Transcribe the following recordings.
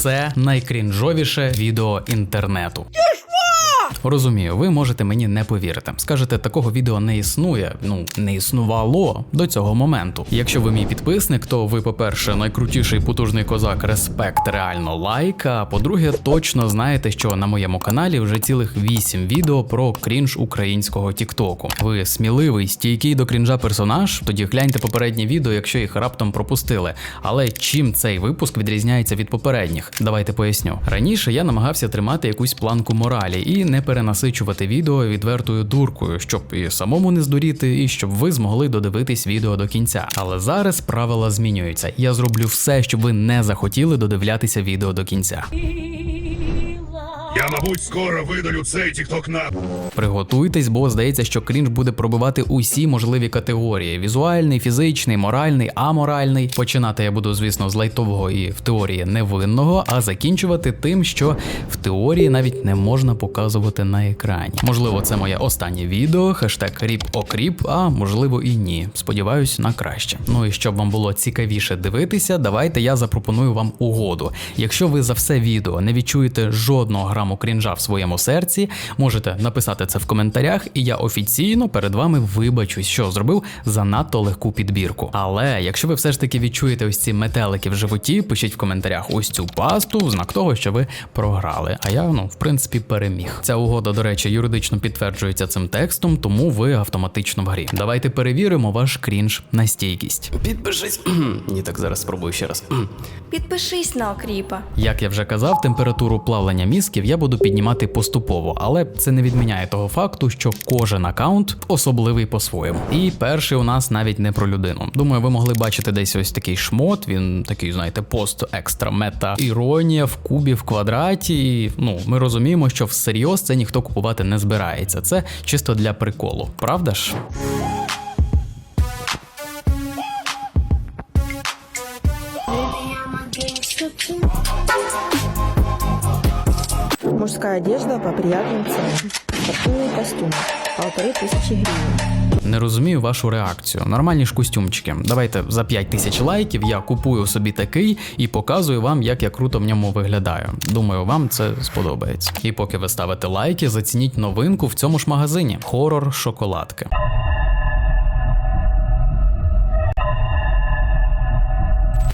це найкрінжовіше відео інтернету. Розумію, ви можете мені не повірити. Скажете, такого відео не існує. Ну не існувало до цього моменту. Якщо ви мій підписник, то ви, по-перше, найкрутіший потужний козак, респект, реально лайк. А по-друге, точно знаєте, що на моєму каналі вже цілих 8 відео про крінж українського Тіктоку. Ви сміливий, стійкий до крінжа персонаж. Тоді гляньте попередні відео, якщо їх раптом пропустили. Але чим цей випуск відрізняється від попередніх? Давайте поясню. Раніше я намагався тримати якусь планку моралі і не перенасичувати відео відвертою дуркою, щоб і самому не здуріти, і щоб ви змогли додивитись відео до кінця. Але зараз правила змінюються. Я зроблю все, щоб ви не захотіли додивлятися відео до кінця. Я, мабуть, скоро видалю цей тікток на. Приготуйтесь, бо здається, що крінж буде пробивати усі можливі категорії: візуальний, фізичний, моральний, аморальний. Починати я буду, звісно, з лайтового і в теорії невинного, а закінчувати тим, що в теорії навіть не можна показувати на екрані. Можливо, це моє останнє відео, хештег ріп окріп, а можливо і ні. Сподіваюсь на краще. Ну і щоб вам було цікавіше дивитися, давайте я запропоную вам угоду. Якщо ви за все відео не відчуєте жодного граму крінжа в своєму серці, можете написати це в коментарях, і я офіційно перед вами вибачусь, що зробив занадто легку підбірку. Але якщо ви все ж таки відчуєте ось ці метелики в животі, пишіть в коментарях ось цю пасту, в знак того, що ви програли. А я, ну, в принципі, переміг. Ця угода, до речі, юридично підтверджується цим текстом, тому ви автоматично в грі. Давайте перевіримо ваш крінж на стійкість. Підпишись. Ні, так зараз спробую ще раз. Підпишись на окріпа. Як я вже казав, температуру плавлення мізків я буду піднімати поступово, але це не відміняє того факту, що кожен аккаунт особливий по-своєму. І перший у нас навіть не про людину. Думаю, ви могли бачити десь ось такий шмот. Він такий, знаєте, пост екстра мета іронія в кубі в квадраті. І, ну, ми розуміємо, що всерйоз це ніхто купувати не збирається. Це чисто для приколу, правда ж? Мужская одежда по приятным ценам. Спортивные костюмы. Полторы тысячи гривен. Не розумію вашу реакцію. Нормальні ж костюмчики. Давайте за 5 тисяч лайків я купую собі такий і показую вам, як я круто в ньому виглядаю. Думаю, вам це сподобається. І поки ви ставите лайки, зацініть новинку в цьому ж магазині хорор шоколадки.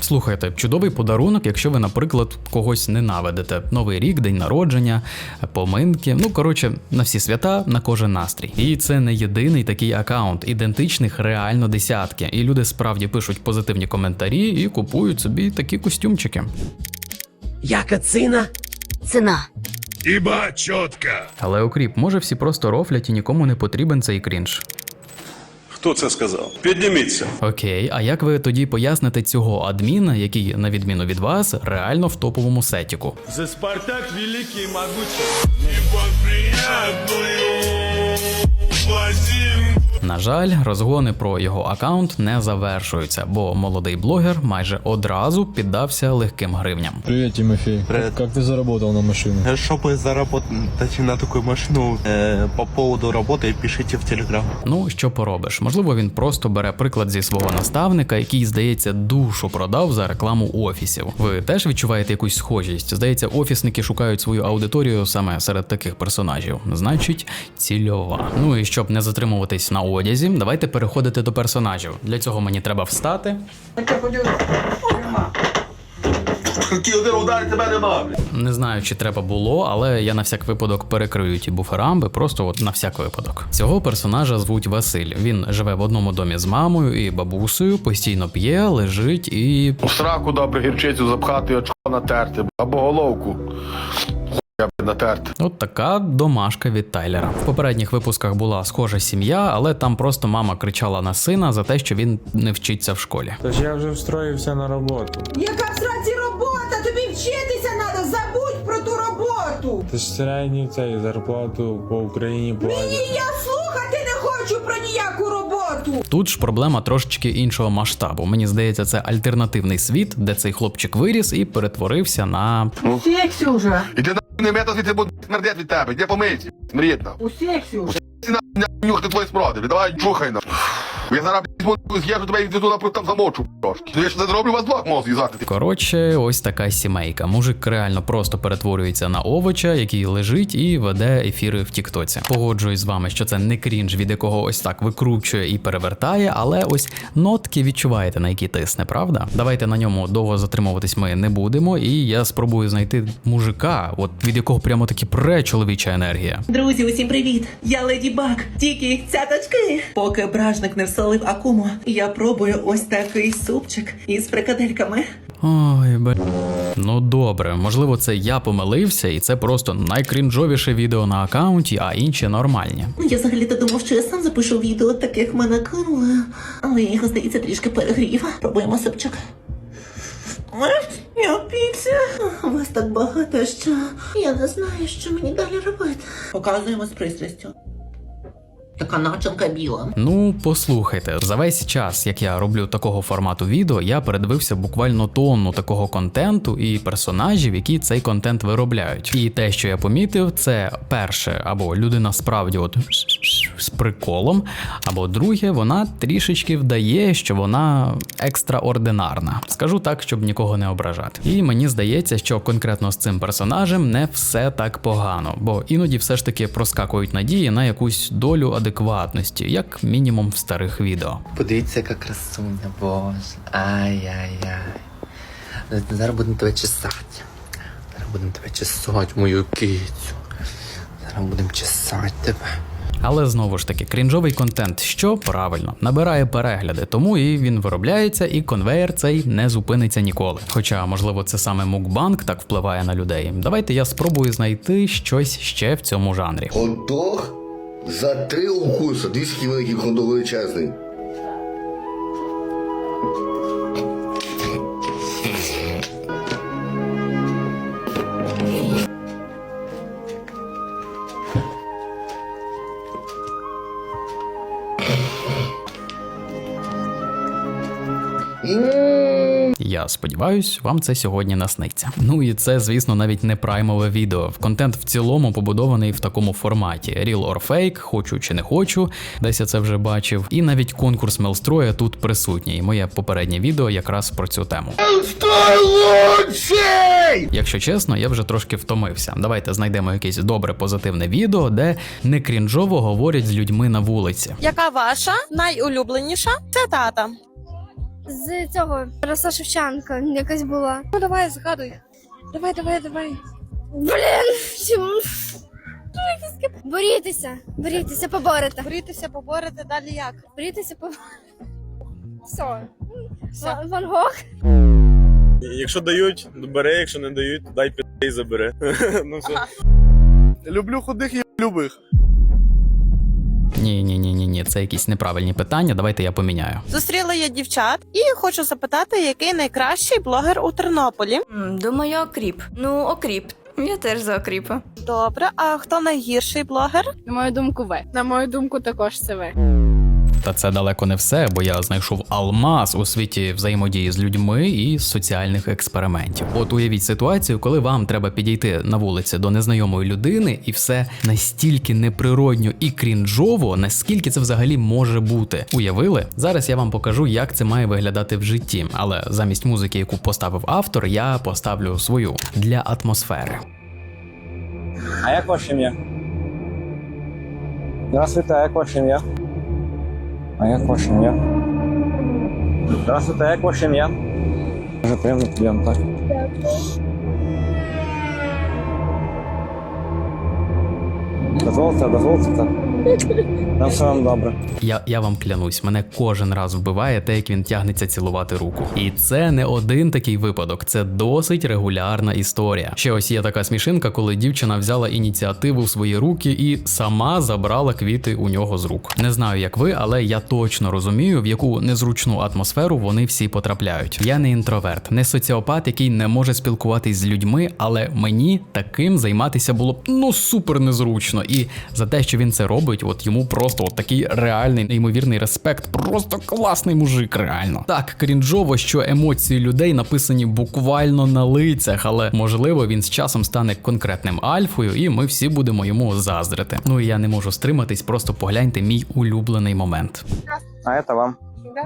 Слухайте, чудовий подарунок, якщо ви, наприклад, когось ненавидите. Новий рік, день народження, поминки. Ну коротше, на всі свята, на кожен настрій. І це не єдиний такий аккаунт. Ідентичних реально десятки. І люди справді пишуть позитивні коментарі і купують собі такі костюмчики. Яка ціна? Ціна. Іба чотка. Але окріп, може всі просто рофлять і нікому не потрібен цей крінж. Хто це сказав? Підніміться. Окей, а як ви тоді поясните цього адміна, який, на відміну від вас, реально в топовому сетіку? За Спартак великий и могучий. На жаль, розгони про його аккаунт не завершуються, бо молодий блогер майже одразу піддався легким гривням. Привет, Тимофей. Привет. Как ты заработал на машину? Чтобы заработать на такую машину, э, по поводу работы пишите в Телеграм. Ну що поробиш? Можливо, він просто бере приклад зі свого наставника, який, здається, душу продав за рекламу офісів. Ви теж відчуваєте якусь схожість? Здається, офісники шукають свою аудиторію саме серед таких персонажів. Значить, цільова. Ну і щоб не затримуватись на одязі, давайте переходити до персонажів. Для цього мені треба встати. Один тебе нема. Не знаю, чи треба було, але я на всяк випадок перекрию ті буферамби, просто от на всяк випадок. Цього персонажа звуть Василь. Він живе в одному домі з мамою і бабусею, постійно п'є, лежить і. У сраку добре гірчицю запхати очко натерти, або головку. Хуя б. От така домашка від Тайлера. В попередніх випусках була схожа сім'я, але там просто мама кричала на сина за те, що він не вчиться в школі. Тож я вже встроївся на роботу. Яка в сраці робота? Тобі вчитися треба, забудь про ту роботу. Ти ж середню цей зарплату по Україні Ні, я слухати не хочу про ніяку роботу. Тут ж проблема трошечки іншого масштабу. Мені здається, це альтернативний світ, де цей хлопчик виріс і перетворився на Сексі вже. Іди на не мета звідси буде смердять від тебе, де помийся, смрітно. У сексі вже. Ці на нюхти твої спротиви, давай чухай на. Я зараз з'їжджу тебе і туди там замочу трошки. Я ж не зроблю вас двох мозг з'їздати. Коротше, ось така сімейка. Мужик реально просто перетворюється на овоча, який лежить і веде ефіри в Тіктоці. Погоджуюсь з вами, що це не крінж, від якого ось так викручує і перевертає, але ось нотки відчуваєте, на які тисне, правда? Давайте на ньому довго затримуватись ми не будемо, і я спробую знайти мужика, от від якого прямо таки пре чоловіча енергія. Друзі, усім привіт! Я Леді Баг, тільки цяточки. Поки бражник не всолив акуму, я пробую ось такий супчик із фрикадельками. Ой, бе. Ну добре, можливо, це я помилився, і це просто найкрінжовіше відео на аккаунті, а інші нормальні. Ну, я взагалі-то думав, що я сам запишу відео, таких мене кинули. Але я його, здається, трішки перегрів. Пробуємо супчик. Я піця. Вас так багато, що я не знаю, що мені далі робити. Показуємо з пристрастю. Така начинка біла. Ну, послухайте, за весь час, як я роблю такого формату відео, я передивився буквально тонну такого контенту і персонажів, які цей контент виробляють. І те, що я помітив, це перше, або людина справді от з приколом, або друге, вона трішечки вдає, що вона екстраординарна. Скажу так, щоб нікого не ображати. І мені здається, що конкретно з цим персонажем не все так погано, бо іноді все ж таки проскакують надії на якусь долю адекватності, як мінімум в старих відео. Подивіться, яка красуня, боже. Ай-яй-яй. Зараз будемо тебе чесати. Зараз будемо тебе чесати, мою кицю. Зараз будемо чесати тебе. Але знову ж таки, крінжовий контент, що правильно, набирає перегляди, тому і він виробляється, і конвейер цей не зупиниться ніколи. Хоча, можливо, це саме мукбанк так впливає на людей. Давайте я спробую знайти щось ще в цьому жанрі. Хот-дог за три. Дивіться, який великий хот-дог величезний. Я сподіваюсь, вам це сьогодні насниться. Ну і це, звісно, навіть не праймове відео. Контент в цілому побудований в такому форматі: Real or Fake, хочу чи не хочу, десь я це вже бачив. І навіть конкурс Мелстроя тут присутній. Моє попереднє відео якраз про цю тему. Якщо чесно, я вже трошки втомився. Давайте знайдемо якесь добре позитивне відео, де не крінжово говорять з людьми на вулиці. Яка ваша найулюбленіша цитата? З цього Тараса Шевченка якась була. Ну давай, згадуй. Давай, давай, давай. Блін! Чому? Борітеся, борітеся, поборете. Борітися, поборити, далі як? Борітеся, поборете. Все. Ван- Ван Гог. Якщо дають, бери, якщо не дають, дай пі і забери. ну все. Люблю худих і любих. Ні, ні, ні, ні, ні, це якісь неправильні питання. Давайте я поміняю. Зустріла я дівчат і хочу запитати, який найкращий блогер у Тернополі. Думаю, окріп. Ну, окріп. Я теж за окріпа. Добре, а хто найгірший блогер? На мою думку, ви. На мою думку, також це ви. Та це далеко не все, бо я знайшов алмаз у світі взаємодії з людьми і соціальних експериментів. От уявіть ситуацію, коли вам треба підійти на вулиці до незнайомої людини, і все настільки неприродньо і крінжово, наскільки це взагалі може бути. Уявили? Зараз я вам покажу, як це має виглядати в житті. Але замість музики, яку поставив автор, я поставлю свою для атмосфери. А як ваше ім'я? Здравствуйте, а як ваше ім'я? А як ваше ім'я? Здравствуйте, а як ваше ім'я? Дуже приємно приємно, так. Дозвольте, дозвольте так. На все вам добре. Я, я вам клянусь, мене кожен раз вбиває те, як він тягнеться цілувати руку. І це не один такий випадок, це досить регулярна історія. Ще ось є така смішинка, коли дівчина взяла ініціативу в свої руки і сама забрала квіти у нього з рук. Не знаю, як ви, але я точно розумію, в яку незручну атмосферу вони всі потрапляють. Я не інтроверт, не соціопат, який не може спілкуватись з людьми, але мені таким займатися було б ну супер незручно. І за те, що він це робить. Ставить, от йому просто от такий реальний неймовірний респект. Просто класний мужик, реально. Так, крінжово, що емоції людей написані буквально на лицях, але можливо він з часом стане конкретним альфою, і ми всі будемо йому заздрити. Ну і я не можу стриматись, просто погляньте мій улюблений момент. А это вам. Да?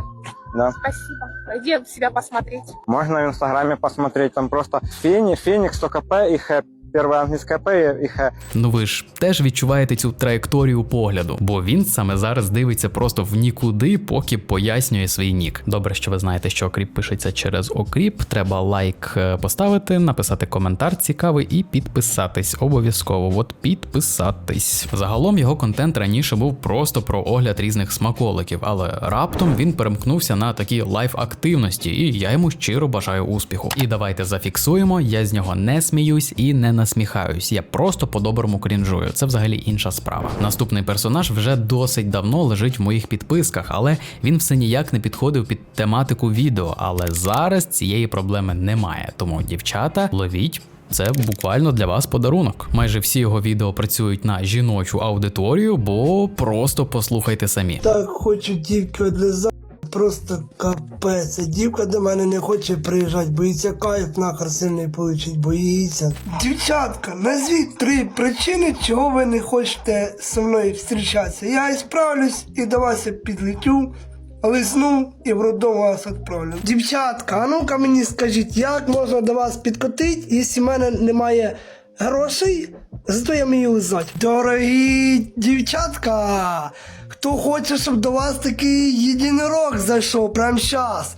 Да. Спасибо. Где себя посмотреть? Можно в инстаграме посмотреть. Там просто Фени, Феникс, только П и Х. Первое английское П и Х. Ну ви ж теж відчуваєте цю траєкторію погляду, бо він саме зараз дивиться просто в нікуди, поки пояснює свій нік. Добре, що ви знаєте, що окріп пишеться через окріп. Треба лайк е, поставити, написати коментар цікавий і підписатись. Обов'язково, от підписатись. Загалом його контент раніше був просто про огляд різних смаколиків, але раптом він перемкнувся на такі лайф активності, і я йому щиро бажаю успіху. І давайте зафіксуємо, я з нього не сміюсь і не насміхаюсь. Я просто по-доброму крінжую. Це взагалі інша справа. Наступний персонаж вже досить давно лежить в моїх підписках, але він все ніяк не підходив під тематику відео. Але зараз цієї проблеми немає. Тому, дівчата, ловіть. Це буквально для вас подарунок. Майже всі його відео працюють на жіночу аудиторію, бо просто послухайте самі. Так хочу дівки одлизати, просто капець. Дівка до мене не хоче приїжджати, боїться кайф нахер сильний получить, боїться. Дівчатка, назвіть три причини, чого ви не хочете зі мною зустрічатися. Я і справлюсь і до вас я підлетю. Лисну і в роддом вас відправлю. Дівчатка, а ну-ка мені скажіть, як можна до вас підкотити, якщо в мене немає грошей, зато я вмію лизати. Дорогі дівчатка, хто хоче, щоб до вас такий єдинорог зайшов прямо зараз.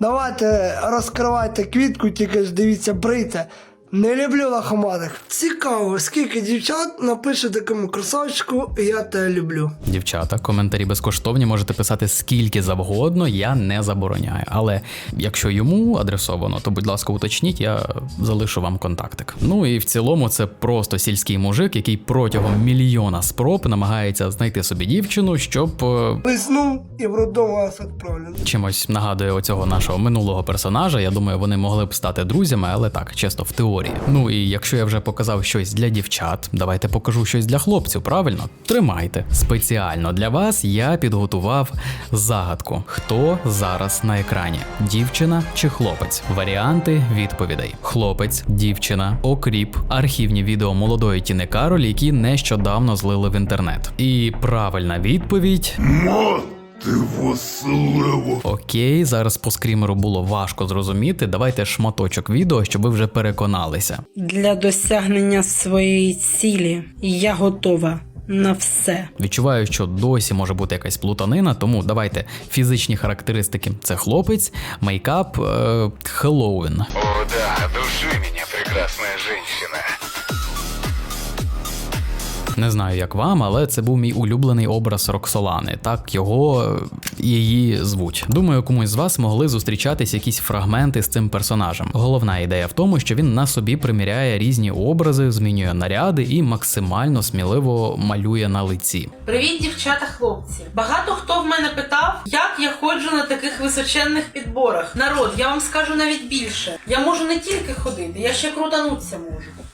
Давайте розкривайте квітку, тільки ж дивіться, брийте. Не люблю лохоматих. Цікаво, скільки дівчат напише такому красавчику, я тебе люблю. Дівчата, коментарі безкоштовні можете писати скільки завгодно, я не забороняю. Але якщо йому адресовано, то будь ласка, уточніть, я залишу вам контактик. Ну і в цілому це просто сільський мужик, який протягом мільйона спроб намагається знайти собі дівчину, щоб е, і в роддом вас відправлю. чимось нагадує оцього нашого минулого персонажа. Я думаю, вони могли б стати друзями, але так, чисто в теорії. Ну і якщо я вже показав щось для дівчат, давайте покажу щось для хлопців, правильно? Тримайте. Спеціально для вас я підготував загадку. Хто зараз на екрані? Дівчина чи хлопець? Варіанти відповідей: хлопець, дівчина, окріп, архівні відео молодої Тіни Кароль, які нещодавно злили в інтернет. І правильна відповідь. Ти Василево. Окей, зараз по скрімеру було важко зрозуміти. Давайте шматочок відео, щоб ви вже переконалися. Для досягнення своєї цілі я готова на все. Відчуваю, що досі може бути якась плутанина, тому давайте фізичні характеристики. Це хлопець, мейкап, е, Хеллоуін. О, да, души меня, прекрасная женщина. Не знаю, як вам, але це був мій улюблений образ Роксолани. Так його е, її звуть. Думаю, комусь з вас могли зустрічатись якісь фрагменти з цим персонажем. Головна ідея в тому, що він на собі приміряє різні образи, змінює наряди і максимально сміливо малює на лиці. Привіт, дівчата, хлопці. Багато хто в мене питав, як я ходжу на таких височенних підборах. Народ, я вам скажу навіть більше. Я можу не тільки ходити, я ще крутануться можу.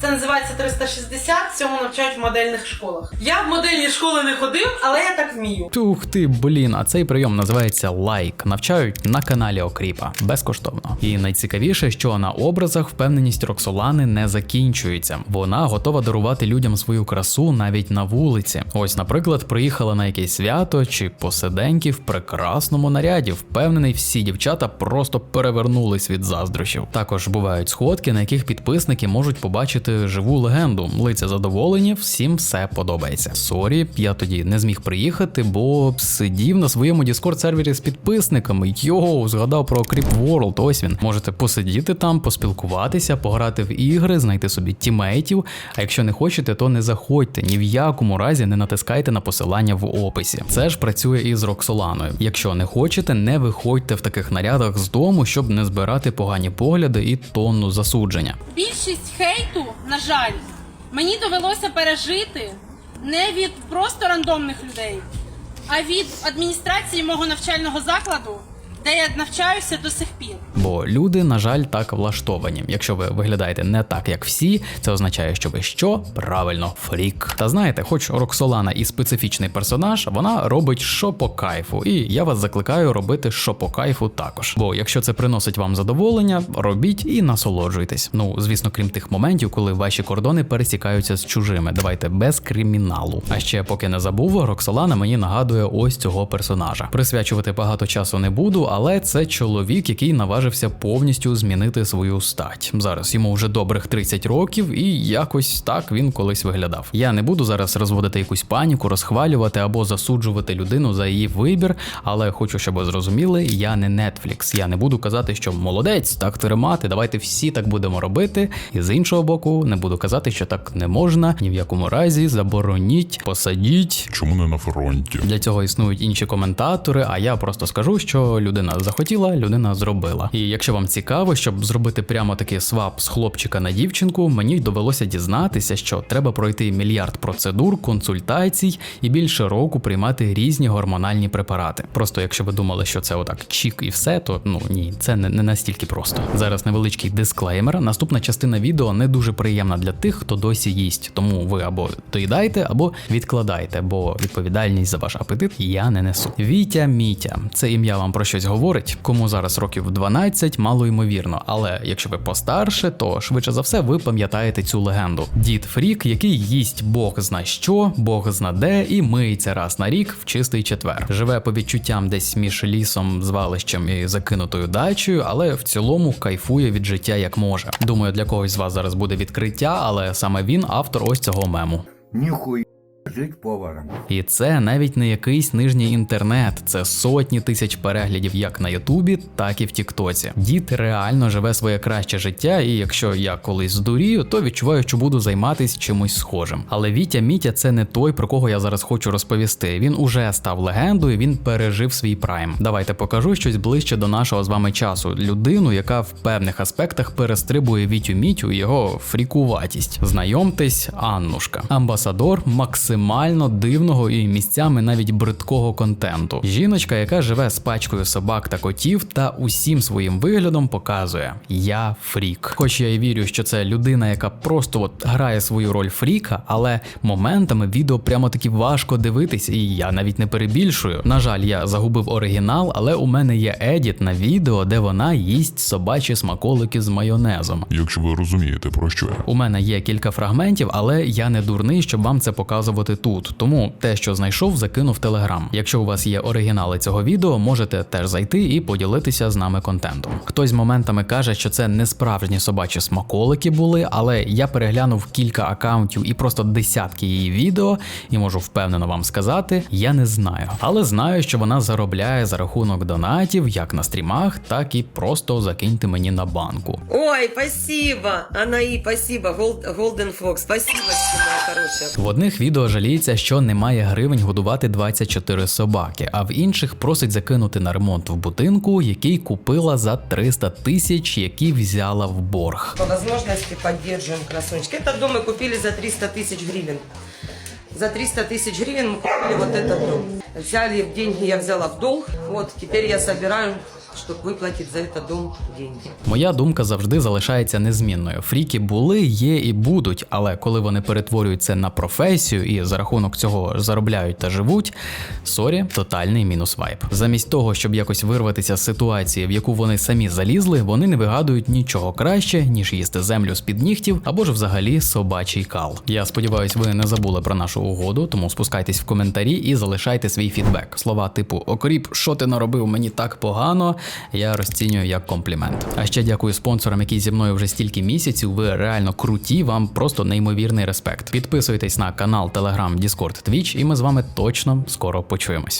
Це називається 360, цьому навчають в модельних школах. Я в модельні школи не ходив, але я так вмію. Тух ти, блін, а цей прийом називається лайк. Навчають на каналі Окріпа безкоштовно. І найцікавіше, що на образах впевненість Роксолани не закінчується. Вона готова дарувати людям свою красу навіть на вулиці. Ось, наприклад, приїхала на якесь свято чи посиденьки в прекрасному наряді. Впевнений, всі дівчата просто перевернулись від заздрощів. Також бувають сходки, на яких підписники можуть побачити живу легенду. Лиця задоволені, всім все подобається. Сорі, я тоді не зміг приїхати, бо сидів на своєму Discord сервері з підписниками. Йоу, згадав про Creep World. Ось він. Можете посидіти там, поспілкуватися, пограти в ігри, знайти собі тімейтів. А якщо не хочете, то не заходьте. Ні в якому разі не натискайте на посилання в описі. Це ж працює і з Роксоланою. Якщо не хочете, не виходьте в таких нарядах з дому, щоб не збирати погані погляди і тонну засудження. Більшість хейту, на жаль, мені довелося пережити не від просто рандомних людей, а від адміністрації мого навчального закладу де я навчаюся до сих пір. Бо люди, на жаль, так влаштовані. Якщо ви виглядаєте не так, як всі, це означає, що ви що? Правильно, фрік. Та знаєте, хоч Роксолана і специфічний персонаж, вона робить що по кайфу, і я вас закликаю робити що по кайфу також. Бо якщо це приносить вам задоволення, робіть і насолоджуйтесь. Ну, звісно, крім тих моментів, коли ваші кордони пересікаються з чужими. Давайте без криміналу. А ще поки не забув, Роксолана мені нагадує ось цього персонажа. Присвячувати багато часу не буду, але це чоловік, який наважився повністю змінити свою стать. Зараз йому вже добрих 30 років, і якось так він колись виглядав. Я не буду зараз розводити якусь паніку, розхвалювати або засуджувати людину за її вибір, але хочу, щоб ви зрозуміли, я не Netflix. Я не буду казати, що молодець, так тримати, давайте всі так будемо робити. І з іншого боку, не буду казати, що так не можна, ні в якому разі забороніть, посадіть. Чому не на фронті? Для цього існують інші коментатори, а я просто скажу, що людина захотіла, людина зробила. І якщо вам цікаво, щоб зробити прямо такий свап з хлопчика на дівчинку, мені довелося дізнатися, що треба пройти мільярд процедур, консультацій і більше року приймати різні гормональні препарати. Просто якщо ви думали, що це отак чік і все, то ну ні, це не, не настільки просто. Зараз невеличкий дисклеймер. Наступна частина відео не дуже приємна для тих, хто досі їсть. Тому ви або доїдайте, або відкладайте, бо відповідальність за ваш апетит я не несу. Вітя Мітя, це ім'я вам про щось. Кому зараз років 12, мало ймовірно. Але якщо ви постарше, то швидше за все ви пам'ятаєте цю легенду. Дід Фрік, який їсть Бог зна що, Бог зна де і миється раз на рік в чистий четвер. Живе по відчуттям десь між лісом, звалищем і закинутою дачею, але в цілому кайфує від життя як може. Думаю, для когось з вас зараз буде відкриття, але саме він автор ось цього мему. Ніхуя жить поваром. І це навіть не якийсь нижній інтернет, це сотні тисяч переглядів як на Ютубі, так і в Тіктоці. Дід реально живе своє краще життя, і якщо я колись здурію, то відчуваю, що буду займатися чимось схожим. Але Вітя Мітя це не той, про кого я зараз хочу розповісти. Він уже став легендою, він пережив свій прайм. Давайте покажу щось ближче до нашого з вами часу. Людину, яка в певних аспектах перестрибує Вітю Мітю його фрікуватість. Знайомтесь, Аннушка, амбасадор максимально дивного і місцями навіть бридкого контенту. Жіночка, яка живе з пачкою собак та котів, та усім своїм виглядом показує: Я фрік. Хоч я і вірю, що це людина, яка просто от грає свою роль фріка, але моментами відео прямо таки важко дивитись, і я навіть не перебільшую. На жаль, я загубив оригінал, але у мене є едіт на відео, де вона їсть собачі смаколики з майонезом. Якщо ви розумієте, про що я. У мене є кілька фрагментів, але я не дурний, щоб вам це показувати тут. Тому те, що знайшов, закинув в телеграм. Якщо у вас є оригінали цього відео, можете теж зайти і поділитися з нами контентом. Хтось моментами каже, що це не справжні собачі смаколики були, але я переглянув кілька акаунтів і просто десятки її відео, і можу впевнено вам сказати, я не знаю. Але знаю, що вона заробляє за рахунок донатів як на стрімах, так і просто закиньте мені на банку. Ой, спасибо, Анаи, спасибо, Голден Фокс, спасибо, моя хорошая. В одних відео жаліється, що немає гривень годувати 24 собаки, а в інших просить закинути на ремонт в будинку, який купила за 300 тисяч, які взяла в борг. По возможности поддерживаем красунчик. Этот дом мы купили за 300 тысяч гривен. За 300 тысяч гривен мы купили вот этот дом. Взяли деньги, я взяла в долг. Вот, теперь я собираю, чтобы выплатить за этот дом деньги. Моя думка завжди залишається незмінною. Фріки були, є і будуть, але коли вони перетворюються на професію і за рахунок цього заробляють та живуть, сорі, тотальний мінус вайб. Замість того, щоб якось вирватися з ситуації, в яку вони самі залізли, вони не вигадують нічого краще, ніж їсти землю з під нігтів або ж взагалі собачий кал. Я сподіваюсь, ви не забули про нашу угоду, тому спускайтесь в коментарі і залишайте свій фідбек. Слова типу Окріп, що ти наробив мені так погано, я розцінюю як комплімент. А ще дякую спонсорам, які зі мною вже стільки місяців. Ви реально круті, вам просто неймовірний респект. Підписуйтесь на канал, Telegram, Discord, Twitch, і ми з вами точно скоро почуємось.